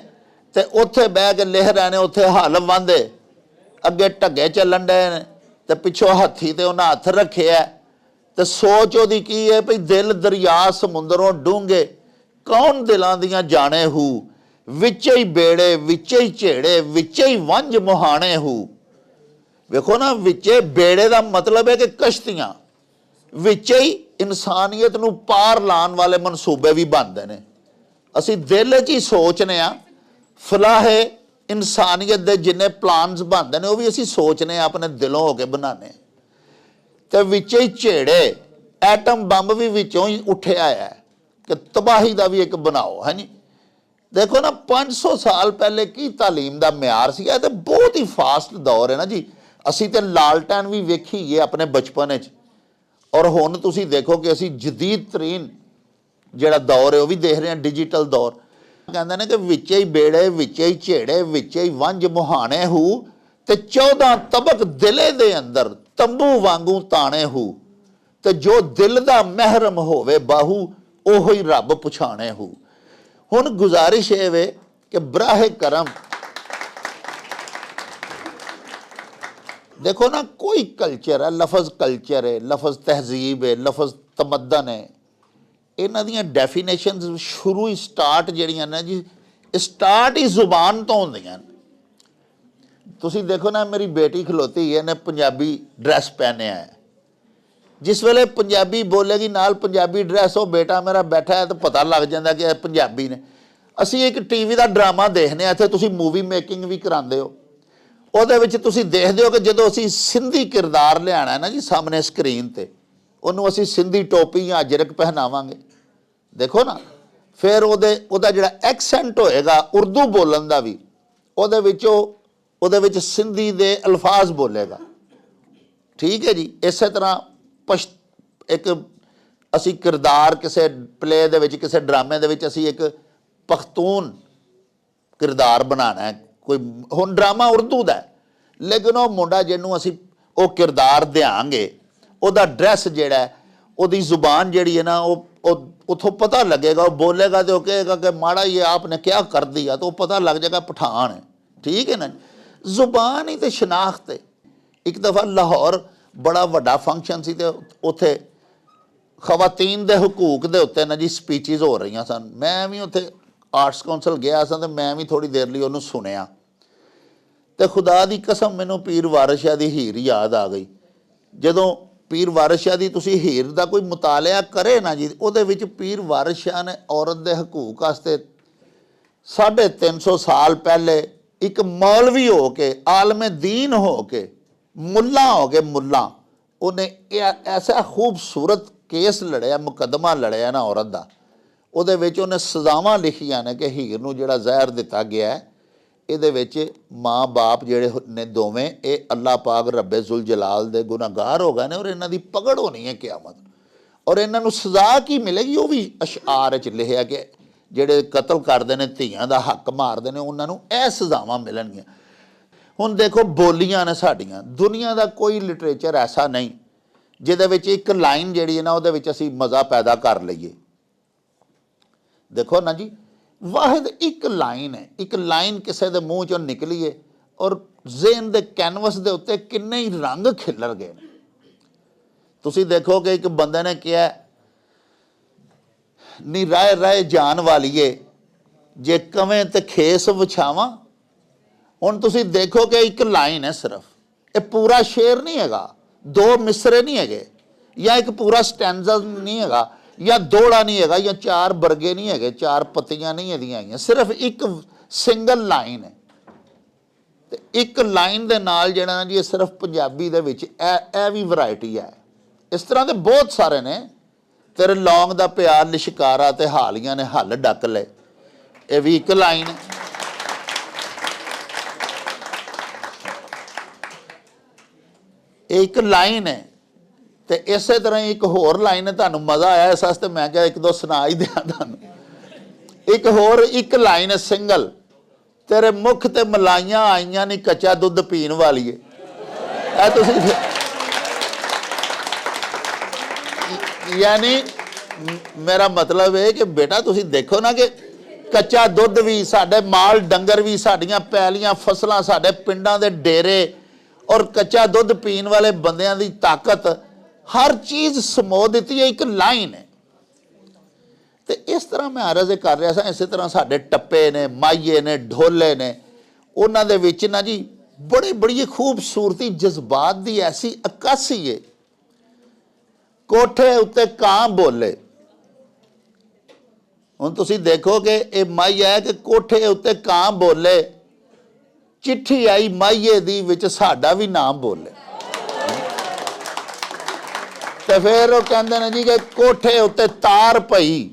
ਤੇ ਉੱਥੇ ਬਹਿ ਕੇ ਲਿਖ ਰਹੇ ਨੇ ਉੱਥੇ ਹਲ ਵਾਂਦੇ ਅੱਗੇ ਢੱਗੇ ਚੱਲਣ ਡਏ ਨੇ ਤੇ ਪਿੱਛੋਂ ਹੱਥੀ ਤੇ ਉਹਨਾਂ ਹੱਥ ਰੱਖਿਆ ਹੈ। ਤੇ ਸੋਚ ਉਹਦੀ ਕੀ ਹੈ ਭਈ ਦਿਲ ਦਰਿਆ ਸਮੁੰਦਰੋਂ ਡੂੰਘੇ ਕੌਣ ਦਿਲਾਂ ਦੀਆਂ ਜਾਣੇ ਹੂ ਵਿੱਚ ਹੀ ਬੇੜੇ ਵਿੱਚ ਹੀ ਝੇੜੇ ਵਿੱਚ ਹੀ ਵੰਜ ਮੁਹਾਣੇ ਹੂ ਵੇਖੋ ਨਾ ਵਿੱਚੇ ਬੇੜੇ ਦਾ ਮਤਲਬ ਹੈ ਕਿ ਕਸ਼ਤੀਆਂ ਵਿੱਚ ਹੀ ਇਨਸਾਨੀਅਤ ਨੂੰ ਪਾਰ ਲਾਉਣ ਵਾਲੇ ਮਨਸੂਬੇ ਵੀ ਬਣਦੇ ਨੇ। ਅਸੀਂ ਦਿਲ 'ਚ ਹੀ ਸੋਚਨੇ ਆ ਫਲਾਹੇ ਇਨਸਾਨੀਅਤ ਦੇ ਜਿੰਨੇ ਪਲਾਨਸ ਬਣਦੇ ਨੇ, ਉਹ ਵੀ ਅਸੀਂ ਸੋਚਨੇ ਆ ਆਪਣੇ ਦਿਲੋਂ ਹੋ ਕੇ ਬਣਾਣੇ ਤੇ ਵਿੱਚ ਹੀ ਝੇੜੇ ਐਟਮ ਬੰਬ ਵੀ ਵਿੱਚੋਂ ਹੀ ਉੱਠਿਆ ਹੈ ਕਿ ਤਬਾਹੀ ਦਾ ਵੀ ਇੱਕ ਬਣਾਓ ਹਾਂਜੀ ਦੇਖੋ ਨਾ 500 ਸਾਲ ਪਹਿਲੇ ਕੀ ਤਾਲੀਮ ਦਾ ਮਿਆਰ ਸੀਗਾ? ਇਹ ਤੇ ਬਹੁਤ ਹੀ ਫਾਸਟ ਦੌਰ ਹੈ ਨਾ ਜੀ। ਅਸੀਂ ਤੇ ਲਾਲਟੈਨ ਵੀ ਵੇਖੀ ਹੈ ਆਪਣੇ ਬਚਪਨ ਵਿੱਚ। ਔਰ ਹੁਣ ਤੁਸੀਂ ਦੇਖੋ ਕਿ ਅਸੀਂ ਜਦੀਦ ਤਰੀਨ ਜਿਹੜਾ ਦੌਰ ਹੈ, ਉਹ ਵੀ ਦੇਖ ਰਹੇ ਹਾਂ, ਡਿਜੀਟਲ ਦੌਰ। ਕਹਿੰਦੇ ਨੇ ਕਿ ਵਿੱਚ ਹੀ ਬੇੜੇ, ਵਿੱਚ ਹੀ ਝੇੜੇ, ਵਿੱਚ ਹੀ ਵੰਜ ਮੁਹਾਣੇ ਹੂ ਤੇ 14 ਤਬਕ ਦਿਲੇ ਦੇ ਅੰਦਰ ਤੰਬੂ ਵਾਂਗੂ ਤਾਣੇ ਹੂ ਤੇ ਜੋ ਦਿਲ ਦਾ ਮਹਿਰਮ ਹੋਵੇ ਬਾਹੂ, ਉਹੋ ਹੀ ਰੱਬ ਪਛਾਣੇ ਹੂ। ਹੁਣ ਗੁਜ਼ਾਰਿਸ਼ ਇਹ ਵੇ ਕਿ ਬਰਾਹ ਕਰਮ ਦੇਖੋ ਨਾ, ਕੋਈ ਕਲਚਰ ਹੈ, ਲਫ਼ਜ਼ ਕਲਚਰ ਹੈ, ਲਫ਼ਜ਼ ਤਹਿਜ਼ੀਬ ਹੈ, ਲਫ਼ਜ਼ ਤਮੱਦਨ ਹੈ। ਇਹਨਾਂ ਦੀਆਂ ਡੈਫੀਨੇਸ਼ਨਸ ਸ਼ੁਰੂ ਹੀ ਸਟਾਰਟ ਜਿਹੜੀਆਂ ਨੇ ਜੀ ਸਟਾਰਟ ਹੀ ਜ਼ੁਬਾਨ ਤੋਂ ਹੁੰਦੀਆਂ ਨੇ। ਤੁਸੀਂ ਦੇਖੋ ਨਾ, ਮੇਰੀ ਬੇਟੀ ਖਲੋਤੀ ਹੈ ਨੇ ਪੰਜਾਬੀ ਡਰੈਸ ਪਹਿਨਿਆ ਹੈ। ਜਿਸ ਵੇਲੇ ਪੰਜਾਬੀ ਬੋਲੇਗੀ, ਨਾਲ ਪੰਜਾਬੀ ਡਰੈਸ ਉਹ ਬੇਟਾ ਮੇਰਾ ਬੈਠਾ ਹੈ ਤਾਂ ਪਤਾ ਲੱਗ ਜਾਂਦਾ ਕਿ ਇਹ ਪੰਜਾਬੀ ਨੇ। ਅਸੀਂ ਇੱਕ ਟੀਵੀ ਦਾ ਡਰਾਮਾ ਦੇਖਨੇ ਆ ਇੱਥੇ ਤੁਸੀਂ ਮੂਵੀ ਮੇਕਿੰਗ ਵੀ ਕਰਾਉਂਦੇ ਹੋ। ਉਹਦੇ ਵਿੱਚ ਤੁਸੀਂ ਦੇਖਦੇ ਹੋ ਕਿ ਜਦੋਂ ਅਸੀਂ ਸਿੰਧੀ ਕਿਰਦਾਰ ਲਿਆਣਾ ਨਾ ਜੀ ਸਾਹਮਣੇ ਸਕਰੀਨ ਤੇ, ਉਹਨੂੰ ਅਸੀਂ ਸਿੰਧੀ ਟੋਪੀ ਜਾਂ ਅਜਰਕ ਪਹਿਨਾਵਾਂਗੇ। ਦੇਖੋ ਨਾ, ਫਿਰ ਉਹਦੇ, ਉਹਦਾ ਜਿਹੜਾ ਐਕਸੈਂਟ ਹੋਏਗਾ ਉਰਦੂ ਬੋਲਣ ਦਾ ਵੀ, ਉਹਦੇ ਵਿੱਚ ਉਹ, ਉਹਦੇ ਵਿੱਚ ਸਿੰਧੀ ਦੇ ਅਲਫਾਜ਼ ਬੋਲੇਗਾ। ਠੀਕ ਹੈ ਜੀ, ਇਸੇ ਤਰ੍ਹਾਂ ਪਸ਼, ਇੱਕ ਅਸੀਂ ਕਿਰਦਾਰ ਕਿਸੇ ਪਲੇ ਦੇ ਵਿੱਚ, ਕਿਸੇ ਡਰਾਮੇ ਦੇ ਵਿੱਚ ਅਸੀਂ ਇੱਕ ਪਖਤੂਨ ਕਿਰਦਾਰ ਬਣਾਉਣਾ ਹੈ। ਕੋਈ ਹੁਣ ਡਰਾਮਾ ਉਰਦੂ ਦਾ ਲੇਕਿਨ ਉਹ ਮੁੰਡਾ ਜਿਹਨੂੰ ਅਸੀਂ ਉਹ ਕਿਰਦਾਰ ਦਿਆਂਗੇ, ਉਹਦਾ ਡਰੈਸ ਜਿਹੜਾ ਉਹਦੀ ਜ਼ੁਬਾਨ ਜਿਹੜੀ ਹੈ ਨਾ, ਉਹ ਉਹ ਉਥੋਂ ਪਤਾ ਲੱਗੇਗਾ, ਉਹ ਬੋਲੇਗਾ ਤੇ ਉਹ ਕਹੇਗਾ ਕਿ ਮਾੜਾ ਇਹ ਆਪਨੇ ਕਿਆ ਕਰ ਦਿਆ, ਤਾਂ ਉਹ ਪਤਾ ਲੱਗ ਜਾਏਗਾ ਪਠਾਨ ਹੈ। ਠੀਕ ਹੈ ਨਾ ਜ਼ੁਬਾਨ ਹੀ ਤੇ ਸ਼ਨਾਖਤ ਹੈ। ਇੱਕ ਦਫਾ ਲਾਹੌਰ ਬੜਾ ਵੱਡਾ ਫੰਕਸ਼ਨ ਸੀ ਤੇ ਉੱਥੇ ਖਵਾਤੀਨ ਦੇ ਹਕੂਕ ਦੇ ਉੱਤੇ ਨਾ ਜੀ ਸਪੀਚਸ ਹੋ ਰਹੀਆਂ ਸਨ। ਮੈਂ ਵੀ ਉੱਥੇ ਆਰਟਸ ਕਾਉਂਸਲ ਗਿਆ ਸਾਂ ਤੇ ਮੈਂ ਵੀ ਥੋੜੀ ਦੇਰ ਲਈ ਉਹਨੂੰ ਸੁਣਿਆ। ਤੇ ਖੁਦਾ ਦੀ ਕਸਮ ਮੈਨੂੰ ਪੀਰ ਵਾਰਿਸ ਸ਼ਾਹ ਦੀ ਹੀਰ ਯਾਦ ਆ ਗਈ। ਜਦੋਂ ਪੀਰ ਵਾਰਿਸ ਸ਼ਾਹ ਦੀ ਤੁਸੀਂ ਹੀਰ ਦਾ ਕੋਈ ਮੁਤਾਲਿਆ ਕਰੇ ਨਾ ਜੀ, ਉਹਦੇ ਵਿੱਚ ਪੀਰ ਵਾਰਿਸ ਸ਼ਾਹ ਨੇ ਔਰਤ ਦੇ ਹਕੂਕ ਵਾਸਤੇ 350 ਸਾਲ ਪਹਿਲੇ ਇੱਕ ਮੌਲਵੀ ਹੋ ਕੇ, ਆਲਮ ਦੀਨ ਹੋ ਕੇ, ਮੁੱਲਾ ਹੋ ਕੇ ਮੁੱਲਾ। ਉਹਨੇ ਇਹ ਐਸਾ ਖੂਬਸੂਰਤ ਕੇਸ ਲੜਿਆ, ਮੁਕੱਦਮਾ ਲੜਿਆ ਨਾ ਔਰਤ ਦਾ। ਉਹਦੇ ਵਿੱਚ ਉਹਨੇ ਸਜ਼ਾਵਾਂ ਲਿਖੀਆਂ ਨੇ ਕਿ ਹੀਰ ਨੂੰ ਜਿਹੜਾ ਜ਼ਹਿਰ ਦਿੱਤਾ ਗਿਆ ਇਹਦੇ ਵਿੱਚ ਮਾਂ-ਬਾਪ ਜਿਹੜੇ ਨੇ ਦੋਵੇਂ, ਇਹ ਅੱਲਾਹ ਪਾਕ ਰੱਬੇ ਜ਼ੁਲ ਜਲਾਲ ਦੇ ਗੁਨਾਹਗਾਰ ਹੋ ਗਏ ਨੇ ਔਰ ਇਹਨਾਂ ਦੀ ਪਕੜ ਹੋਣੀ ਹੈ ਕਿਆਮਤ। ਔਰ ਇਹਨਾਂ ਨੂੰ ਸਜ਼ਾ ਕੀ ਮਿਲੇਗੀ? ਉਹ ਵੀ ਅਸ਼ਆਰ ਚ ਲਿਖਿਆ ਕਿ ਜਿਹੜੇ ਕਤਲ ਕਰਦੇ ਨੇ, ਧੀਆਂ ਦਾ ਹੱਕ ਮਾਰਦੇ ਨੇ, ਉਹਨਾਂ ਨੂੰ ਇਹ ਸਜ਼ਾਵਾਂ ਮਿਲਣਗੀਆਂ। ਹੁਣ ਦੇਖੋ, ਬੋਲੀਆਂ ਨੇ ਸਾਡੀਆਂ। ਦੁਨੀਆ ਦਾ ਕੋਈ ਲਿਟਰੇਚਰ ਐਸਾ ਨਹੀਂ, ਜਿਹਦੇ ਵਿੱਚ ਇੱਕ ਲਾਈਨ ਜਿਹੜੀ ਹੈ ਨਾ, ਉਹਦੇ ਵਿੱਚ ਅਸੀਂ ਮਜ਼ਾ ਪੈਦਾ ਕਰ ਲਈਏ। ਦੇਖੋ ਨਾ ਜੀ, ਵਾਹਿਦ ਇੱਕ ਲਾਈਨ ਹੈ, ਇੱਕ ਲਾਈਨ ਕਿਸੇ ਦੇ ਮੂੰਹ ਚੋਂ ਨਿਕਲੀ ਹੈ ਔਰ ਜ਼ੇਨ ਦੇ ਕੈਨਵਸ ਦੇ ਉੱਤੇ ਕਿੰਨੇ ਹੀ ਰੰਗ ਖਿਲਰ ਗਏ ਤੁਸੀਂ ਦੇਖੋ ਕਿ ਇੱਕ ਬੰਦੇ ਨੇ ਕਿਹਾ, ਨੀ ਰਾਏ ਰਾਏ ਜਾਨ ਵਾਲੀਏ ਜੇ ਕਵੇਂ ਤੇ ਖੇਸ ਵਿਛਾਵਾਂ। ਹੁਣ ਤੁਸੀਂ ਦੇਖੋ ਕਿ ਇੱਕ ਲਾਈਨ ਹੈ ਸਿਰਫ, ਇਹ ਪੂਰਾ ਸ਼ੇਰ ਨਹੀਂ ਹੈਗਾ, ਦੋ ਮਿਸਰੇ ਨਹੀਂ ਹੈਗੇ ਜਾਂ ਇੱਕ ਪੂਰਾ ਸਟੈਂਜ਼ਾ ਨਹੀਂ ਹੈਗਾ। ਜਾਂ ਦੋੜਾ ਨਹੀਂ ਹੈਗਾ, ਜਾਂ ਚਾਰ ਵਰਗੇ ਨਹੀਂ ਹੈਗੇ, ਚਾਰ ਪੱਤੀਆਂ ਨਹੀਂ ਇਹਦੀਆਂ ਹੈਗੀਆਂ, ਸਿਰਫ ਇੱਕ ਸਿੰਗਲ ਲਾਈਨ ਹੈ। ਤੇ ਇੱਕ ਲਾਈਨ ਦੇ ਨਾਲ ਜਿਹੜਾ ਜੀ, ਇਹ ਸਿਰਫ ਪੰਜਾਬੀ ਦੇ ਵਿੱਚ, ਇਹ ਇਹ ਵੀ ਵੈਰਾਈਟੀ ਹੈ। ਇਸ ਤਰ੍ਹਾਂ ਦੇ ਬਹੁਤ ਸਾਰੇ ਨੇ। ਤੇਰੇ ਲੌਂਗ ਦਾ ਪਿਆਰ, ਲਿਸ਼ਕਾਰਾ ਤੇ ਹਾਲੀਆਂ ਨੇ ਹੱਲ ਡੱਕ ਲਏ। ਇਹ ਵੀ ਇੱਕ ਲਾਈਨ ਇਹ ਇੱਕ ਲਾਈਨ ਹੈ। ਤੇ ਇਸੇ ਤਰ੍ਹਾਂ ਹੀ ਇੱਕ ਹੋਰ ਲਾਈਨ ਤੁਹਾਨੂੰ ਮਜ਼ਾ ਆਇਆ ਇਸ ਵਾਸਤੇ ਮੈਂ ਕਿਹਾ ਇੱਕ ਦੋ ਸੁਣਾ ਹੀ ਦਿਆਂ ਤੁਹਾਨੂੰ। ਇੱਕ ਹੋਰ ਇੱਕ ਲਾਈਨ ਸਿੰਗਲ, ਤੇਰੇ ਮੁਖ ਤੇ ਮਲਾਈਆਂ ਆਈਆਂ ਨਹੀਂ ਕੱਚਾ ਦੁੱਧ ਪੀਣ ਵਾਲੀਏ। ਇਹ ਤੁਸੀਂ ਯਾਨੀ ਮ- ਮੇਰਾ ਮਤਲਬ ਇਹ ਕਿ ਬੇਟਾ ਤੁਸੀਂ ਦੇਖੋ ਨਾ ਕਿ ਕੱਚਾ ਦੁੱਧ ਵੀ ਸਾਡੇ ਮਾਲ ਡੰਗਰ ਵੀ ਸਾਡੀਆਂ ਪੈਲੀਆਂ, ਫਸਲਾਂ, ਸਾਡੇ ਪਿੰਡਾਂ ਦੇ ਡੇਰੇ ਔਰ ਕੱਚਾ ਦੁੱਧ ਪੀਣ ਵਾਲੇ ਬੰਦਿਆਂ ਦੀ ਤਾਕਤ ਹਰ ਚੀਜ਼ ਸਮੋ ਦਿੱਤੀ ਹੈ, ਇੱਕ ਲਾਈਨ ਹੈ। ਤੇ ਇਸ ਤਰ੍ਹਾਂ ਮੈਂ ਅਰਜ਼ ਕਰ ਰਿਹਾ ਸਾਂ, ਇਸੇ ਤਰ੍ਹਾਂ ਸਾਡੇ ਟੱਪੇ ਨੇ, ਮਾਈਏ ਨੇ, ਢੋਲੇ ਨੇ, ਉਹਨਾਂ ਦੇ ਵਿੱਚ ਨਾ ਜੀ, ਬੜੀ ਬੜੀ ਖੂਬਸੂਰਤੀ ਜਜ਼ਬਾਤ ਦੀ ਐਸੀ ਅਕਾਸੀ ਹੈ ਕੋਠੇ ਉੱਤੇ ਕਾਂ ਬੋਲੇ। ਹੁਣ ਤੁਸੀਂ ਦੇਖੋ ਕਿ ਇਹ ਮਾਈ ਹੈ ਕਿ ਕੋਠੇ ਉੱਤੇ ਕਾਂ ਬੋਲੇ। ਚਿੱਠੀ ਆਈ ਮਾਈਏ ਦੀ ਵਿੱਚ ਸਾਡਾ ਵੀ ਨਾਮ ਬੋਲੇ। ਤੇ ਫਿਰ ਉਹ ਕਹਿੰਦੇ ਨੇ ਜੀ ਕਿ ਕੋਠੇ ਉੱਤੇ ਤਾਰ ਪਈ।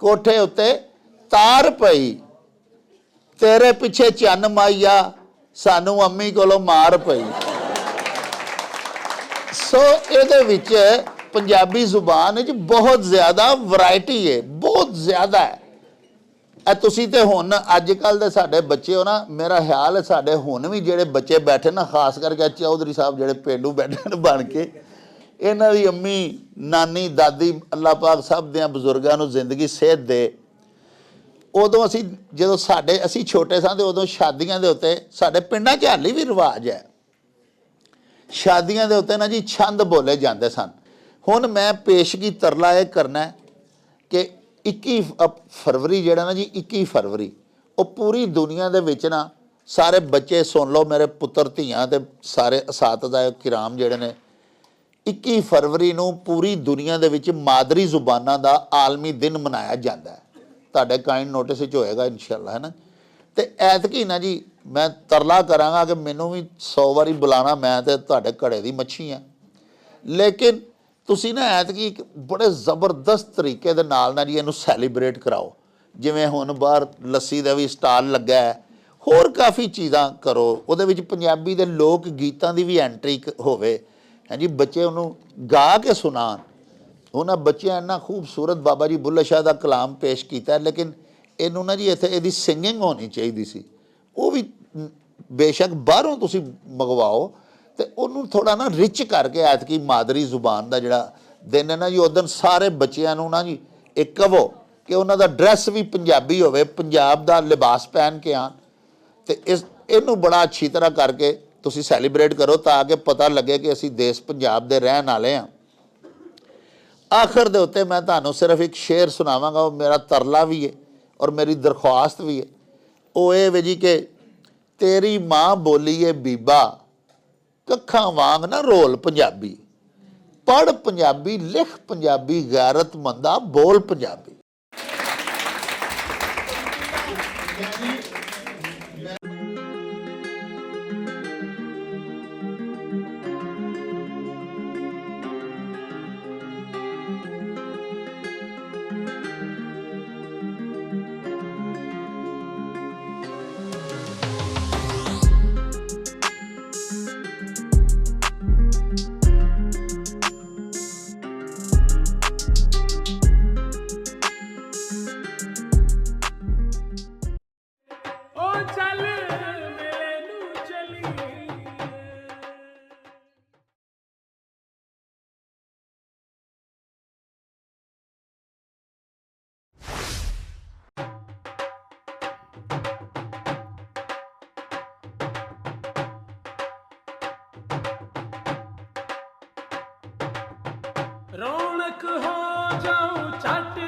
ਕੋਠੇ ਉੱਤੇ ਤਾਰ ਪਈ। ਤੇਰੇ ਪਿੱਛੇ ਚੰਨ ਮਾਈਆ ਸਾਨੂੰ ਅੰਮੀ ਕੋਲੋਂ ਮਾਰ ਪਈ। ਸੋ ਇਹਦੇ ਵਿੱਚ ਪੰਜਾਬੀ ਜ਼ੁਬਾਨ ਵਿੱਚ ਬਹੁਤ ਜ਼ਿਆਦਾ ਵੈਰਾਈਟੀ ਹੈ ਬਹੁਤ ਜ਼ਿਆਦਾ ਹੈ। ਇਹ ਤੁਸੀਂ ਤੇ ਹੁਣ ਅੱਜ ਕੱਲ ਦੇ ਸਾਡੇ ਬੱਚੇ ਹੋ ਨਾ, ਮੇਰਾ ਖਿਆਲ ਹੈ ਸਾਡੇ ਹੁਣ ਵੀ ਜਿਹੜੇ ਬੱਚੇ ਬੈਠੇ ਨਾ, ਖਾਸ ਕਰਕੇ ਚੌਧਰੀ ਸਾਹਿਬ ਜਿਹੜੇ ਪੇਂਡੂ ਬੈਠੇ ਨੇ ਬਣ ਕੇ ਇਹਨਾਂ ਦੀ ਅੰਮੀ, ਨਾਨੀ, ਦਾਦੀ, ਅੱਲਾਹ ਪਾਕ ਸਭ ਦੇ ਬਜ਼ੁਰਗਾਂ ਨੂੰ ਜ਼ਿੰਦਗੀ, ਸਿਹਤ ਦੇ। ਉਦੋਂ ਅਸੀਂ ਜਦੋਂ ਸਾਡੇ, ਅਸੀਂ ਛੋਟੇ ਸਾਂ ਤੇ ਉਦੋਂ ਸ਼ਾਦੀਆਂ ਦੇ ਉੱਤੇ ਸਾਡੇ ਪਿੰਡਾਂ 'ਚ ਹਾਲੀ ਵੀ ਰਿਵਾਜ ਹੈ। ਸ਼ਾਦੀਆਂ ਦੇ ਉੱਤੇ ਨਾ ਜੀ ਛੰਦ ਬੋਲੇ ਜਾਂਦੇ ਸਨ। ਹੁਣ ਮੈਂ ਪੇਸ਼ਗੀ ਤਰਲਾ ਇਹ ਕਰਨਾ ਕਿ 21 ਅ- ਫਰਵਰੀ ਜਿਹੜਾ ਨਾ ਜੀ 21 ਫਰਵਰੀ, ਉਹ ਪੂਰੀ ਦੁਨੀਆ ਦੇ ਵਿੱਚ ਨਾ ਸਾਰੇ ਬੱਚੇ ਸੁਣ ਲਓ ਮੇਰੇ ਪੁੱਤਰ ਧੀਆਂ ਤੇ ਸਾਰੇ ਅਸਾਤਜ਼ਾ ਕਿਰਾਮ ਜਿਹੜੇ ਨੇ 21 ਫਰਵਰੀ ਨੂੰ ਪੂਰੀ ਦੁਨੀਆ ਦੇ ਵਿੱਚ ਮਾਦਰੀ ਜ਼ੁਬਾਨਾਂ ਦਾ ਆਲਮੀ ਦਿਨ ਮਨਾਇਆ ਜਾਂਦਾ ਹੈ। ਤੁਹਾਡੇ ਕਾਇੰਡ ਨੋਟਿਸ ਵਿੱਚ ਹੋਏਗਾ ਇਨਸ਼ਾਅੱਲਾ, ਹੈ ਨਾ? ਤੇ ਐਤਕੀ ਨਾ ਜੀ, ਮੈਂ ਤਰਲਾ ਕਰਾਂਗਾ ਕਿ ਮੈਨੂੰ ਵੀ 100 ਵਾਰੀ ਬੁਲਾਣਾ ਮੈਂ ਤੇ ਤੁਹਾਡੇ ਘੜੇ ਦੀ ਮੱਛੀ ਆ। ਲੇਕਿਨ ਤੁਸੀਂ ਨਾ ਐਤਕੀ ਇੱਕ ਬੜੇ ਜ਼ਬਰਦਸਤ ਤਰੀਕੇ ਦੇ ਨਾਲ ਨਾ ਜੀ ਇਹਨੂੰ ਸੈਲੀਬ੍ਰੇਟ ਕਰਾਓ। ਜਿਵੇਂ ਹੁਣ ਬਾਹਰ ਲੱਸੀ ਦਾ ਵੀ ਸਟਾਲ ਲੱਗਾ ਹੈ। ਹੋਰ ਕਾਫੀ ਚੀਜ਼ਾਂ ਕਰੋ। ਉਹਦੇ ਵਿੱਚ ਪੰਜਾਬੀ ਦੇ ਲੋਕ ਗੀਤਾਂ ਦੀ ਵੀ ਐਂਟਰੀ ਹੋਵੇ। ਹਾਂਜੀ, ਬੱਚੇ ਉਹਨੂੰ ਗਾ ਕੇ ਸੁਣਾਉਣ। ਉਹਨਾਂ ਬੱਚਿਆਂ ਇੰਨਾ ਖੂਬਸੂਰਤ ਬਾਬਾ ਜੀ ਬੁੱਲੇ ਸ਼ਾਹ ਦਾ ਕਲਾਮ ਪੇਸ਼ ਕੀਤਾ, ਲੇਕਿਨ ਇਹਨੂੰ ਨਾ ਜੀ ਇੱਥੇ ਇਹਦੀ ਸਿੰਗਿੰਗ ਹੋਣੀ ਚਾਹੀਦੀ ਸੀ। ਉਹ ਵੀ ਬੇਸ਼ੱਕ ਬਾਹਰੋਂ ਤੁਸੀਂ ਮੰਗਵਾਓ ਤੇ ਉਹਨੂੰ ਥੋੜਾ ਨਾ ਰਿਚ ਕਰਕੇ ਐਤਕੀ ਮਾਦਰੀ ਜ਼ੁਬਾਨ ਦਾ ਜਿਹੜਾ ਦਿਨ ਹੈ ਨਾ ਜੀ ਉਦੋਂ ਸਾਰੇ ਬੱਚਿਆਂ ਨੂੰ ਨਾ ਜੀ ਇਹ ਕਹੋ ਕਿ ਉਹਨਾਂ ਦਾ ਡਰੈਸ ਵੀ ਪੰਜਾਬੀ ਹੋਵੇ, ਪੰਜਾਬ ਦਾ ਲਿਬਾਸ ਪਹਿਨ ਕੇ ਆਣ ਤੇ ਇਸ, ਇਹਨੂੰ ਬੜਾ ਅੱਛੀ ਤਰ੍ਹਾਂ ਕਰਕੇ ਤੁਸੀਂ ਸੈਲੀਬ੍ਰੇਟ ਕਰੋ ਤਾਂ ਕਿ ਪਤਾ ਲੱਗੇ ਕਿ ਅਸੀਂ ਦੇਸ਼ ਪੰਜਾਬ ਦੇ ਰਹਿਣ ਵਾਲੇ ਹਾਂ। ਆਖਰ ਦੇ ਉੱਤੇ ਮੈਂ ਤੁਹਾਨੂੰ ਸਿਰਫ ਇੱਕ ਸ਼ੇਰ ਸੁਣਾਵਾਂਗਾ, ਉਹ ਮੇਰਾ ਤਰਲਾ ਵੀ ਹੈ ਔਰ ਮੇਰੀ ਦਰਖਾਸਤ ਵੀ ਹੈ। ਉਹ ਇਹ ਵੇ ਜੀ ਕਿ ਤੇਰੀ ਮਾਂ ਬੋਲੀ ਏ ਬੀਬਾ, ਕੱਖਾਂ ਵਾਂਗ ਨਾ ਰੋਲ ਪੰਜਾਬੀ ਪੜ ਪੰਜਾਬੀ, ਲਿਖ ਪੰਜਾਬੀ, ਗੈਰਤਮੰਦਾ ਬੋਲ ਪੰਜਾਬੀ। ਰੌਣਕ ਹੋ ਜਾਉ ਛੱਟ